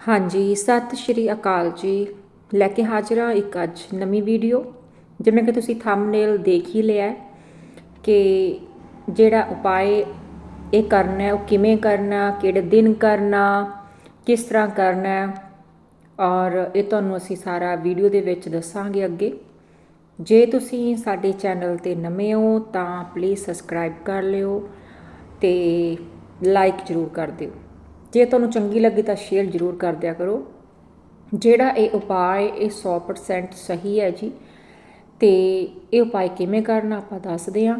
ਹਾਂਜੀ, ਸਤਿ ਸ਼੍ਰੀ ਅਕਾਲ ਜੀ। ਲੈ ਕੇ ਹਾਜ਼ਰ ਹਾਂ ਇੱਕ ਅੱਜ ਨਵੀਂ ਵੀਡੀਓ, ਜਿਵੇਂ ਕਿ ਤੁਸੀਂ ਥੰਬਨੇਲ ਦੇਖ ਹੀ ਲਿਆ ਕਿ ਜਿਹੜਾ ਉਪਾਏ ਇਹ ਕਰਨਾ ਹੈ, ਉਹ ਕਿਵੇਂ ਕਰਨਾ ਕਿਹੜੇ ਦਿਨ ਕਰਨਾ ਕਿਸ ਤਰ੍ਹਾਂ ਕਰਨਾ ਹੈ। ਔਰ ਇਹ ਤੁਹਾਨੂੰ ਅਸੀਂ ਸਾਰਾ ਵੀਡੀਓ ਦੇ ਵਿੱਚ ਦੱਸਾਂਗੇ ਅੱਗੇ। ਜੇ ਤੁਸੀਂ ਸਾਡੇ ਚੈਨਲ ਤੇ ਨਵੇਂ ਹੋ, ਤਾਂ ਪਲੀਜ਼ ਸਬਸਕ੍ਰਾਈਬ ਕਰ ਲਿਓ ਤੇ ਲਾਈਕ ਜ਼ਰੂਰ ਕਰ ਦਿਓ। ਜੇ ਤੁਹਾਨੂੰ ਚੰਗੀ ਲੱਗੇ ਤਾਂ ਸ਼ੇਅਰ ਜ਼ਰੂਰ ਕਰ ਦਿਆ ਕਰੋ। ਜਿਹੜਾ ਇਹ ਉਪਾਅ ਇਹ 100% ਸਹੀ ਹੈ ਜੀ। ਤੇ ਇਹ ਉਪਾਅ ਕਿਵੇਂ ਕਰਨਾ ਆਪਾਂ ਦੱਸਦੇ ਹਾਂ।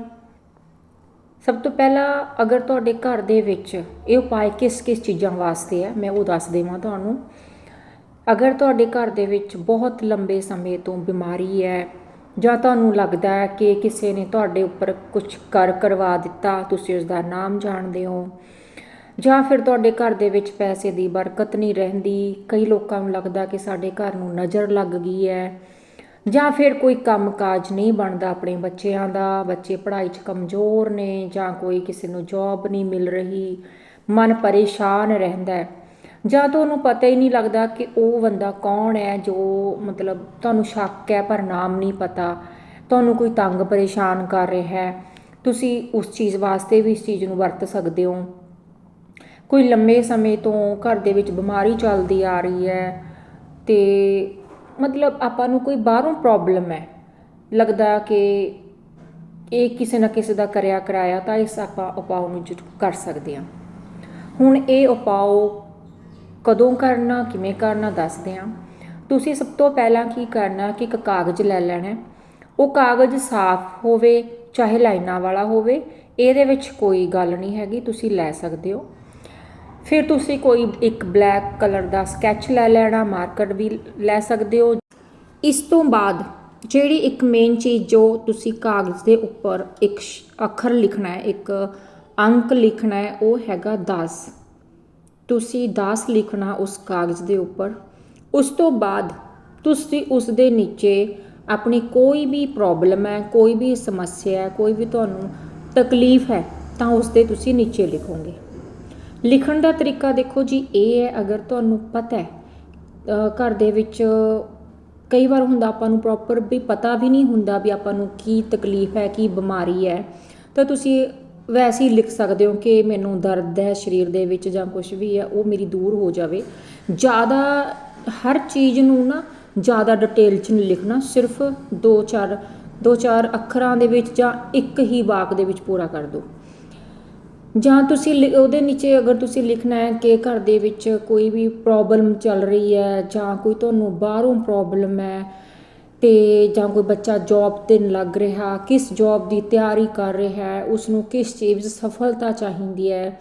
ਸਭ ਤੋਂ ਪਹਿਲਾਂ ਅਗਰ ਤੁਹਾਡੇ ਘਰ ਦੇ ਵਿੱਚ ਇਹ ਉਪਾਅ ਕਿਸ ਕਿਸ ਚੀਜ਼ਾਂ ਵਾਸਤੇ ਹੈ, ਮੈਂ ਉਹ ਦੱਸ ਦੇਵਾਂ ਤੁਹਾਨੂੰ। ਅਗਰ ਤੁਹਾਡੇ ਘਰ ਦੇ ਵਿੱਚ ਬਹੁਤ ਲੰਬੇ ਸਮੇਂ ਤੋਂ ਬਿਮਾਰੀ ਹੈ, ਜਾਂ ਤੁਹਾਨੂੰ ਲੱਗਦਾ ਹੈ ਕਿ ਕਿਸੇ ਨੇ ਤੁਹਾਡੇ ਉੱਪਰ ਕੁਝ ਕਰ ਕਰਵਾ ਦਿੱਤਾ, ਤੁਸੀਂ ਉਸ ਦਾ ਨਾਮ ਜਾਣਦੇ ਹੋ ਜਾਂ ਫਿਰ ਤੁਹਾਡੇ ਘਰ ਦੇ ਵਿੱਚ ਪੈਸੇ ਦੀ ਬਰਕਤ ਨਹੀਂ ਰਹਿੰਦੀ? ਕਈ ਲੋਕਾਂ ਨੂੰ ਲੱਗਦਾ ਕਿ ਸਾਡੇ ਘਰ ਨੂੰ ਨਜ਼ਰ ਲੱਗ ਗਈ ਹੈ। ਜਾਂ ਫਿਰ ਕੋਈ ਕੰਮਕਾਜ ਨਹੀਂ ਬਣਦਾ ਆਪਣੇ ਬੱਚਿਆਂ ਦਾ, ਬੱਚੇ ਪੜ੍ਹਾਈ 'ਚ ਕਮਜ਼ੋਰ ਨੇ ਜਾਂ ਕੋਈ ਕਿਸੇ ਨੂੰ ਜੌਬ ਨਹੀਂ ਮਿਲ ਰਹੀ, ਮਨ ਪਰੇਸ਼ਾਨ ਰਹਿੰਦਾ ਹੈ। ਜਾਂ ਤੁਹਾਨੂੰ ਪਤਾ ਹੀ ਨਹੀਂ ਲੱਗਦਾ ਕਿ ਉਹ ਬੰਦਾ ਕੌਣ ਹੈ ਜੋ ਮਤਲਬ ਤੁਹਾਨੂੰ ਸ਼ੱਕ ਹੈ ਪਰ ਨਾਮ ਨਹੀਂ ਪਤਾ। ਤੁਹਾਨੂੰ ਕੋਈ ਤੰਗ ਪਰੇਸ਼ਾਨ ਕਰ ਰਿਹਾ ਹੈ। ਤੁਸੀਂ ਉਸ ਚੀਜ਼ ਵਾਸਤੇ ਵੀ ਇਸ ਚੀਜ਼ ਨੂੰ ਵਰਤ ਸਕਦੇ ਹੋ। ਕੋਈ ਲੰਮੇ ਸਮੇਂ ਤੋਂ ਘਰ ਦੇ ਵਿੱਚ ਬਿਮਾਰੀ ਚੱਲਦੀ ਆ ਰਹੀ ਹੈ ਤੇ ਮਤਲਬ ਆਪਾਂ ਨੂੰ ਕੋਈ ਬਾਹਰੋਂ ਪ੍ਰੋਬਲਮ ਹੈ। ਲੱਗਦਾ ਕਿ ਇਹ ਕਿਸੇ ਨਾ ਕਿਸੇ ਦਾ ਕਰਿਆ ਕਰਾਇਆ ਤਾਂ ਇਸ ਆਪਾਂ ਉਪਾਅ ਨੂੰ ਜ਼ਰੂਰ ਕਰ ਸਕਦੇ ਹਾਂ। ਹੁਣ ਇਹ ਉਪਾਅ ਕਦੋਂ ਕਰਨਾ, ਕਿਵੇਂ ਕਰਨਾ ਦੱਸਦੇ ਹਾਂ। ਤੁਸੀਂ ਸਭ ਤੋਂ ਪਹਿਲਾਂ ਕੀ ਕਰਨਾ ਕਿ ਇੱਕ ਕਾਗਜ਼ ਲੈ ਲੈਣਾ। ਉਹ ਕਾਗਜ਼ ਸਾਫ਼ ਹੋਵੇ, ਚਾਹੇ ਲਾਈਨਾਂ ਵਾਲਾ ਹੋਵੇ, ਇਹਦੇ ਵਿੱਚ ਕੋਈ ਗੱਲ ਨਹੀਂ ਹੈਗੀ, ਤੁਸੀਂ ਲੈ ਸਕਦੇ ਹੋ। ਫਿਰ ਤੁਸੀਂ ਕੋਈ ਇੱਕ ਬਲੈਕ ਕਲਰ ਦਾ ਸਕੈਚ ਲੈ ਲੈਣਾ, ਮਾਰਕਰ ਵੀ ਲੈ ਸਕਦੇ ਹੋ। ਇਸ ਤੋਂ ਬਾਅਦ ਜਿਹੜੀ ਇੱਕ ਮੇਨ ਚੀਜ਼ ਜੋ ਤੁਸੀਂ ਕਾਗਜ਼ ਦੇ ਉੱਪਰ ਇੱਕ ਸ਼- ਅੱਖਰ ਲਿਖਣਾ ਹੈ, ਇੱਕ ਅੰਕ ਲਿਖਣਾ ਹੈ, ਉਹ ਹੈਗਾ 10 ਤੁਸੀਂ 10 ਲਿਖਣਾ ਉਸ ਕਾਗਜ਼ ਦੇ ਉੱਪਰ। ਉਸ ਤੋਂ ਬਾਅਦ ਤੁਸੀਂ ਉਸ ਦੇ ਨੀਚੇ ਆਪਣੀ ਕੋਈ ਵੀ ਪ੍ਰੋਬਲਮ ਹੈ, ਕੋਈ ਵੀ ਸਮੱਸਿਆ ਹੈ, ਕੋਈ ਵੀ ਤੁਹਾਨੂੰ ਤਕਲੀਫ ਹੈ, ਤਾਂ ਉਸ ਦੇ ਤੁਸੀਂ ਨੀਚੇ ਲਿਖੋਗੇ। ਲਿਖਣ ਦਾ ਤਰੀਕਾ ਦੇਖੋ ਜੀ, ਇਹ ਹੈ ਅਗਰ ਤੁਹਾਨੂੰ ਪਤਾ ਹੈ ਘਰ ਦੇ ਵਿੱਚ ਕਈ ਵਾਰ ਹੁੰਦਾ ਆਪਾਂ ਨੂੰ ਪ੍ਰੋਪਰ ਵੀ ਪਤਾ ਵੀ ਨਹੀਂ ਹੁੰਦਾ ਵੀ ਆਪਾਂ ਨੂੰ ਕੀ ਤਕਲੀਫ ਹੈ, ਕੀ ਬਿਮਾਰੀ ਹੈ, ਤਾਂ ਤੁਸੀਂ ਵੈਸੇ ਹੀ ਲਿਖ ਸਕਦੇ ਹੋ ਕਿ ਮੈਨੂੰ ਦਰਦ ਹੈ ਸਰੀਰ ਦੇ ਵਿੱਚ ਜਾਂ ਕੁਝ ਵੀ ਹੈ, ਉਹ ਮੇਰੀ ਦੂਰ ਹੋ ਜਾਵੇ। ਜ਼ਿਆਦਾ ਹਰ ਚੀਜ਼ ਨੂੰ ਨਾ ਜ਼ਿਆਦਾ ਡਿਟੇਲ 'ਚ ਨਹੀਂ ਲਿਖਣਾ, ਸਿਰਫ 2-4 2-4 ਅੱਖਰਾਂ ਦੇ ਵਿੱਚ ਜਾਂ ਇੱਕ ਹੀ ਵਾਕ ਦੇ ਵਿੱਚ ਪੂਰਾ ਕਰ ਦਿਓ। ਜਾਂ ਤੁਸੀਂ ਲਿ- ਉਹਦੇ ਨੀਚੇ ਅਗਰ ਤੁਸੀਂ ਲਿਖਣਾ ਹੈ ਕਿ ਘਰ ਦੇ ਵਿੱਚ ਕੋਈ ਵੀ ਪ੍ਰੋਬਲਮ ਚੱਲ ਰਹੀ ਹੈ ਜਾਂ ਕੋਈ ਤੁਹਾਨੂੰ ਬਾਹਰੋਂ ਪ੍ਰੋਬਲਮ ਹੈ ਤੇ ਜਾਂ ਕੋਈ ਬੱਚਾ ਜੌਬ ਤੇ ਨਹੀਂ ਲੱਗ ਰਿਹਾ, ਕਿਸ ਜੌਬ ਦੀ ਤਿਆਰੀ ਕਰ ਰਿਹਾ ਹੈ ਉਸ ਨੂੰ ਕਿਸ ਚੀਜ਼ ਵਿੱਚ ਸਫਲਤਾ ਚਾਹੀਦੀ ਹੈ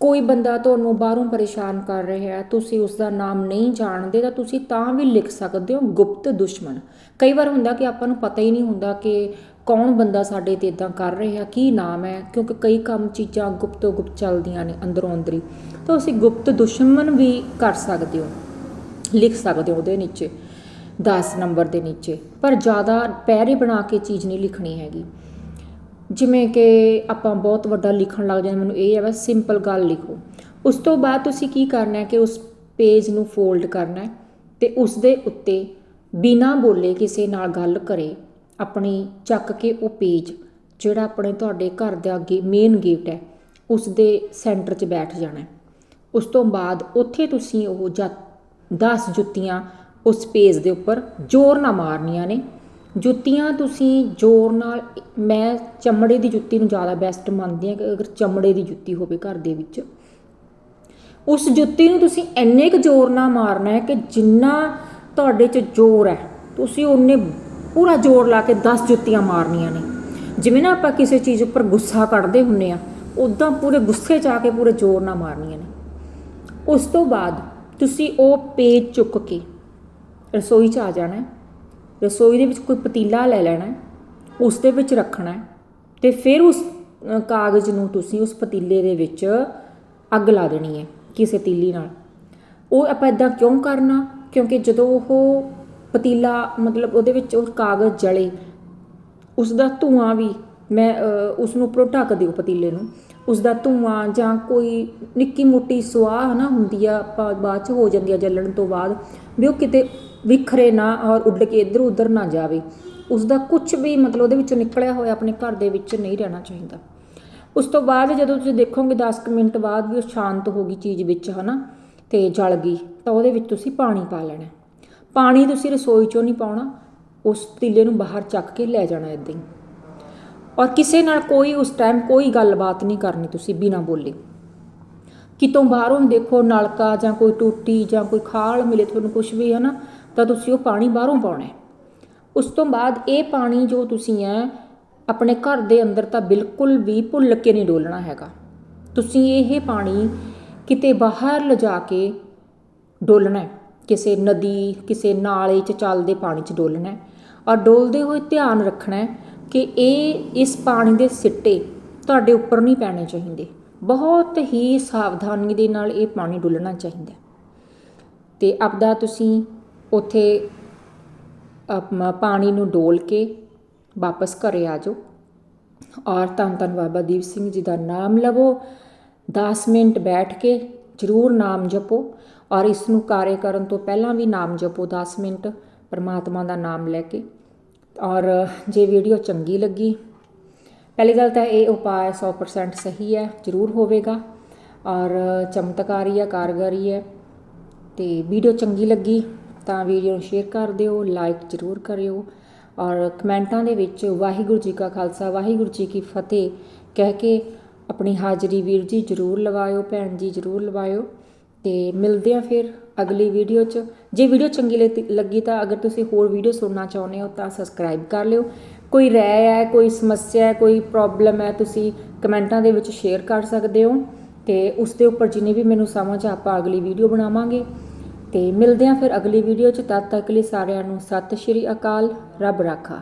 ਕੋਈ ਬੰਦਾ ਤੁਹਾਨੂੰ ਬਾਹਰੋਂ ਪਰੇਸ਼ਾਨ ਕਰ ਰਿਹਾ ਹੈ, ਤੁਸੀਂ ਉਸ ਦਾ ਨਾਮ ਨਹੀਂ ਜਾਣਦੇ, ਤਾਂ ਤੁਸੀਂ ਤਾਂ ਵੀ ਲਿਖ ਸਕਦੇ ਹੋ ਗੁਪਤ ਦੁਸ਼ਮਣ। ਕਈ ਵਾਰ ਹੁੰਦਾ ਕਿ ਆਪਾਂ ਨੂੰ ਪਤਾ ਹੀ ਨਹੀਂ ਹੁੰਦਾ ਕਿ ਕੌਣ ਬੰਦਾ ਸਾਡੇ ਤੇ ਇਦਾਂ ਕਰ ਰਿਹਾ, ਕੀ ਨਾਮ ਹੈ, ਕਿਉਂਕਿ ਕਈ ਕੰਮ ਚੀਜ਼ਾਂ ਗੁਪਤੋ ਗੁਪਤ ਚੱਲਦੀਆਂ ਨੇ ਅੰਦਰੋਂ ਅੰਦਰੀ। ਤਾਂ ਤੁਸੀਂ ਗੁਪਤ ਦੁਸ਼ਮਣ ਵੀ ਕਰ ਸਕਦੇ ਹੋ, ਲਿਖ ਸਕਦੇ ਹੋ ਉਹਦੇ ਨੀਚੇ 10 ਨੰਬਰ ਦੇ ਨੀਚੇ। ਪਰ ਜ਼ਿਆਦਾ ਪੈਰੇ ਬਣਾ ਕੇ ਚੀਜ਼ ਨਹੀਂ ਲਿਖਣੀ ਹੈਗੀ। ਜਿਵੇਂ ਕਿ ਆਪਾਂ ਬਹੁਤ ਵੱਡਾ ਲਿਖਣ ਲੱਗ ਜਾਂਦੇ ਮੈਨੂੰ ਇਹ ਹੈ ਬਸ ਸਿੰਪਲ ਗੱਲ ਲਿਖੋ। ਉਸ ਤੋਂ ਬਾਅਦ ਤੁਸੀਂ ਕੀ ਕਰਨਾ ਹੈ ਕਿ ਉਸ ਪੇਜ ਨੂੰ ਫੋਲਡ ਕਰਨਾ ਹੈ ਤੇ ਉਸ ਦੇ ਉੱਤੇ ਬਿਨਾ ਬੋਲੇ ਕਿਸੇ ਨਾਲ ਗੱਲ ਕਰੇ, ਆਪਣੀ ਚੱਕ ਕੇ ਉਹ ਪੇਜ ਜਿਹੜਾ ਆਪਣੇ ਤੁਹਾਡੇ ਘਰ ਦਾ ਅੱਗੇ ਮੇਨ ਗੇਟ ਹੈ ਉਸ ਦੇ ਸੈਂਟਰ 'ਚ ਬੈਠ ਜਾਣਾ ਉਸ ਤੋਂ ਬਾਅਦ ਉੱਥੇ ਤੁਸੀਂ ਉਹ 10 ਜੁੱਤੀਆਂ ਉਸ ਪੇਜ ਦੇ ਉੱਪਰ ਜ਼ੋਰ ਨਾਲ ਮਾਰਨੀਆਂ ਨੇ। ਜੁੱਤੀਆਂ ਤੁਸੀਂ ਜ਼ੋਰ ਨਾਲ, ਮੈਂ ਚਮੜੇ ਦੀ ਜੁੱਤੀ ਨੂੰ ਜ਼ਿਆਦਾ ਬੈਸਟ ਮੰਨਦੀ ਹਾਂ ਕਿ ਅਗਰ ਚਮੜੇ ਦੀ ਜੁੱਤੀ ਹੋਵੇ ਘਰ ਦੇ ਵਿੱਚ। ਉਸ ਜੁੱਤੀ ਨੂੰ ਤੁਸੀਂ ਇੰਨੇ ਕੁ ਜ਼ੋਰ ਨਾਲ ਮਾਰਨਾ ਹੈ ਕਿ ਜਿੰਨਾ ਤੁਹਾਡੇ 'ਚ ਜ਼ੋਰ ਹੈ, ਤੁਸੀਂ ਉਹਨੇ ਪੂਰਾ ਜ਼ੋਰ ਲਾ ਕੇ 10 ਜੁੱਤੀਆਂ ਮਾਰਨੀਆਂ ਨੇ। ਜਿਵੇਂ ਨਾ ਆਪਾਂ ਕਿਸੇ ਚੀਜ਼ ਉੱਪਰ ਗੁੱਸਾ ਕੱਢਦੇ ਹੁੰਨੇ ਆ ਉਦਾਂ ਪੂਰੇ ਗੁੱਸੇ 'ਚ ਆ ਕੇ ਪੂਰੇ ਜ਼ੋਰ ਨਾਲ ਮਾਰਨੀਆਂ ਨੇ। ਉਸ ਤੋਂ ਬਾਅਦ ਤੁਸੀਂ ਉਹ ਪੇਜ ਚੁੱਕ ਕੇ ਰਸੋਈ 'ਚ ਆ ਜਾਣਾ ਰਸੋਈ ਦੇ ਵਿੱਚ ਕੋਈ ਪਤੀਲਾ ਲੈ ਲੈਣਾ ਉਸ ਦੇ ਵਿੱਚ ਰੱਖਣਾ ਹੈ ਤੇ ਫਿਰ ਉਸ ਕਾਗਜ਼ ਨੂੰ ਤੁਸੀਂ ਉਸ ਪਤੀਲੇ ਦੇ ਵਿੱਚ ਅੱਗ ਲਾ ਦੇਣੀ ਹੈ ਕਿਸੇ ਤੀਲੀ ਨਾਲ। ਉਹ ਆਪਾਂ ਇਦਾਂ ਕਿਉਂ ਕਰਨਾ? ਕਿਉਂਕਿ ਜਦੋਂ ਉਹ ਪਤੀਲਾ ਮਤਲਬ ਉਹਦੇ ਵਿੱਚ ਉਹ ਕਾਗਜ਼ ਜਲੇ ਉਸ ਦਾ ਧੂਆਂ ਵੀ ਮੈਂ ਅ, ਉਸ ਨੂੰ ਉੱਪਰੋਂ ਢੱਕ ਦਿਓ ਪਤੀਲੇ ਨੂੰ ਉਸ ਦਾ ਧੂਆਂ ਜਾਂ ਕੋਈ ਨਿੱਕੀ ਮੋਟੀ ਸੁਆਹ ਨਾ ਹੁੰਦੀ ਆ ਆਪਾਂ ਬਾਅਦ ਚ ਹੋ ਜਾਂਦੀ ਆ ਜਲਣ ਤੋਂ ਬਾਅਦ ਵੀ ਉਹ ਕਿਤੇ ਵਿਖਰੇ ਨਾ ਔਰ ਉੱਡ ਕੇ ਇੱਧਰ ਉੱਧਰ ਨਾ ਜਾਵੇ। ਉਸ ਦਾ ਕੁਝ ਵੀ ਮਤਲਬ ਉਹਦੇ ਵਿੱਚੋਂ ਨਿਕਲਿਆ ਹੋਇਆ ਆਪਣੇ ਘਰ ਦੇ ਵਿੱਚ ਨਹੀਂ ਰਹਿਣਾ ਚਾਹੀਦਾ। ਉਸ ਤੋਂ ਬਾਅਦ ਜਦੋਂ ਤੁਸੀਂ ਦੇਖੋਗੇ 10 ਕੁ ਮਿੰਟ ਬਾਅਦ ਵੀ ਉਹ ਸ਼ਾਂਤ ਹੋ ਗਈ ਚੀਜ਼ ਵਿੱਚ, ਹਨਾ, ਤੇ ਜਲ ਗਈ, ਤਾਂ ਉਹਦੇ ਵਿੱਚ ਤੁਸੀਂ ਪਾਣੀ ਪਾ ਲੈਣਾ ਪਾਣੀ ਤੁਸੀਂ ਰਸੋਈ ਚੋਂ ਨਹੀਂ ਪਾਉਣਾ, ਉਸ ਤੀਲੇ ਨੂੰ ਬਾਹਰ ਚੱਕ ਕੇ ਲੈ ਜਾਣਾ ਇਦਾਂ ਹੀ। ਔਰ ਕਿਸੇ ਨਾਲ ਕੋਈ ਉਸ ਟਾਈਮ ਕੋਈ ਗੱਲਬਾਤ ਨਹੀਂ ਕਰਨੀ ਤੁਸੀਂ ਬਿਨਾਂ ਬੋਲੇ। ਕਿਤੋਂ ਬਾਹਰੋਂ ਦੇਖੋ ਨਲਕਾ ਜਾਂ ਕੋਈ ਟੂਟੀ ਜਾਂ ਕੋਈ ਖਾਲ ਮਿਲੇ ਤੁਹਾਨੂੰ ਕੁਝ ਵੀ ਹੈ ਨਾ ਤਾਂ ਤੁਸੀਂ ਉਹ ਪਾਣੀ ਬਾਹਰੋਂ ਪਾਉਣਾ ਉਸ ਤੋਂ ਬਾਅਦ ਇਹ ਪਾਣੀ ਜੋ ਤੁਸੀਂ ਹੈ, ਆਪਣੇ ਘਰ ਦੇ ਅੰਦਰ ਤਾਂ ਬਿਲਕੁਲ ਵੀ ਭੁੱਲ ਕੇ ਨਹੀਂ ਡੋਲਣਾ ਹੈਗਾ। ਤੁਸੀਂ ਇਹ ਪਾਣੀ ਕਿਤੇ ਬਾਹਰ ਲਿਜਾ ਕੇ ਡੋਲਣਾ ਕਿਸੇ ਨਦੀ, ਕਿਸੇ ਨਾਲੇ 'ਚ ਚੱਲਦੇ ਪਾਣੀ 'ਚ ਡੋਲਣਾ ਔਰ ਡੋਲਦੇ ਹੋਏ ਧਿਆਨ ਰੱਖਣਾ ਕਿ ਇਹ, ਇਸ ਪਾਣੀ ਦੇ ਸਿੱਟੇ ਤੁਹਾਡੇ ਉੱਪਰ ਨਹੀਂ ਪੈਣੇ ਚਾਹੀਦੇ। ਬਹੁਤ ਹੀ ਸਾਵਧਾਨੀ ਦੇ ਨਾਲ ਇਹ ਪਾਣੀ ਡੁੱਲਣਾ ਚਾਹੀਦਾ ਹੈ। ਤੇ ਆਪਦਾ ਤੁਸੀਂ ਉੱਥੇ ਆਪਣਾ ਪਾਣੀ ਨੂੰ ਡੋਲ ਕੇ ਵਾਪਸ ਘਰ ਆ ਜਾਓ। ਔਰ ਧੰਨ ਧੰਨ ਬਾਬਾ ਦੀਪ ਸਿੰਘ ਜੀ ਦਾ ਨਾਮ ਲਵੋ। 10 ਮਿੰਟ ਬੈਠ ਕੇ ਜ਼ਰੂਰ ਨਾਮ ਜਪੋ ਔਰ ਇਸ ਨੂੰ ਕਾਰਜ ਕਰਨ ਤੋਂ ਪਹਿਲਾਂ ਵੀ ਨਾਮ ਜਪੋ 10 ਮਿੰਟ ਪਰਮਾਤਮਾ ਦਾ ਨਾਮ ਲੈ ਕੇ। ਔਰ ਜੇ ਵੀਡੀਓ ਚੰਗੀ ਲੱਗੀ, ਪਹਿਲੀ ਗੱਲ ਤਾਂ ਇਹ ਉਪਾਅ 100% ਸਹੀ ਹੈ, ਜ਼ਰੂਰ ਹੋਵੇਗਾ। ਔਰ ਚਮਤਕਾਰੀ ਹੈ, ਕਾਰਗਰੀ ਹੈ ਤੇ ਵੀਡੀਓ ਚੰਗੀ ਲੱਗੀ ਤਾਂ ਵੀਡੀਓ ਨੂੰ ਸ਼ੇਅਰ ਕਰ ਦਿਓ ਲਾਈਕ ਜ਼ਰੂਰ ਕਰਿਓ ਔਰ ਕਮੈਂਟਾਂ ਦੇ ਵਿੱਚ ਵਾਹਿਗੁਰੂ ਜੀ ਕਾ ਖਾਲਸਾ, ਵਾਹਿਗੁਰੂ ਜੀ ਕੀ ਫਤਿਹ ਕਹਿ ਕੇ ਆਪਣੀ ਹਾਜ਼ਰੀ ਵੀਰ ਜੀ ਜ਼ਰੂਰ ਲਵਾਇਓ, ਭੈਣ ਜੀ ਜ਼ਰੂਰ ਲਵਾਇਓ ਤੇ ਮਿਲਦੇ ਆ ਫਿਰ ਅਗਲੀ ਵੀਡੀਓ 'ਚ। ਜੇ ਵੀਡੀਓ ਚੰਗੀ ਲੱਗੀ- ਲੱਗੀ ਤਾਂ ਅਗਰ ਤੁਸੀਂ ਹੋਰ ਵੀਡੀਓ ਸੁਣਨਾ ਚਾਹੁੰਦੇ ਹੋ ਤਾਂ ਸਬਸਕ੍ਰਾਈਬ ਕਰ ਲਿਓ। ਕੋਈ ਰਹਿ ਹੈ, ਕੋਈ ਸਮੱਸਿਆ ਹੈ, ਕੋਈ ਪ੍ਰੋਬਲਮ ਹੈ, ਤੁਸੀਂ ਕਮੈਂਟਾਂ ਦੇ ਵਿੱਚ ਸ਼ੇਅਰ ਕਰ ਸਕਦੇ ਹੋ ਤੇ ਉਸ ਦੇ ਉੱਪਰ ਜਿੰਨੀ ਵੀ ਮੈਨੂੰ ਸਮਝ ਆ ਆਪਾਂ ਅਗਲੀ ਵੀਡੀਓ ਬਣਾਵਾਂਗੇ ਤੇ ਮਿਲਦੇ ਹਾਂ ਫਿਰ ਅਗਲੀ ਵੀਡੀਓ 'ਚ। ਤਦ ਤੱਕ ਲਈ ਸਾਰਿਆਂ ਨੂੰ ਸਤਿ ਸ਼੍ਰੀ ਅਕਾਲ। ਰੱਬ ਰਾਖਾ।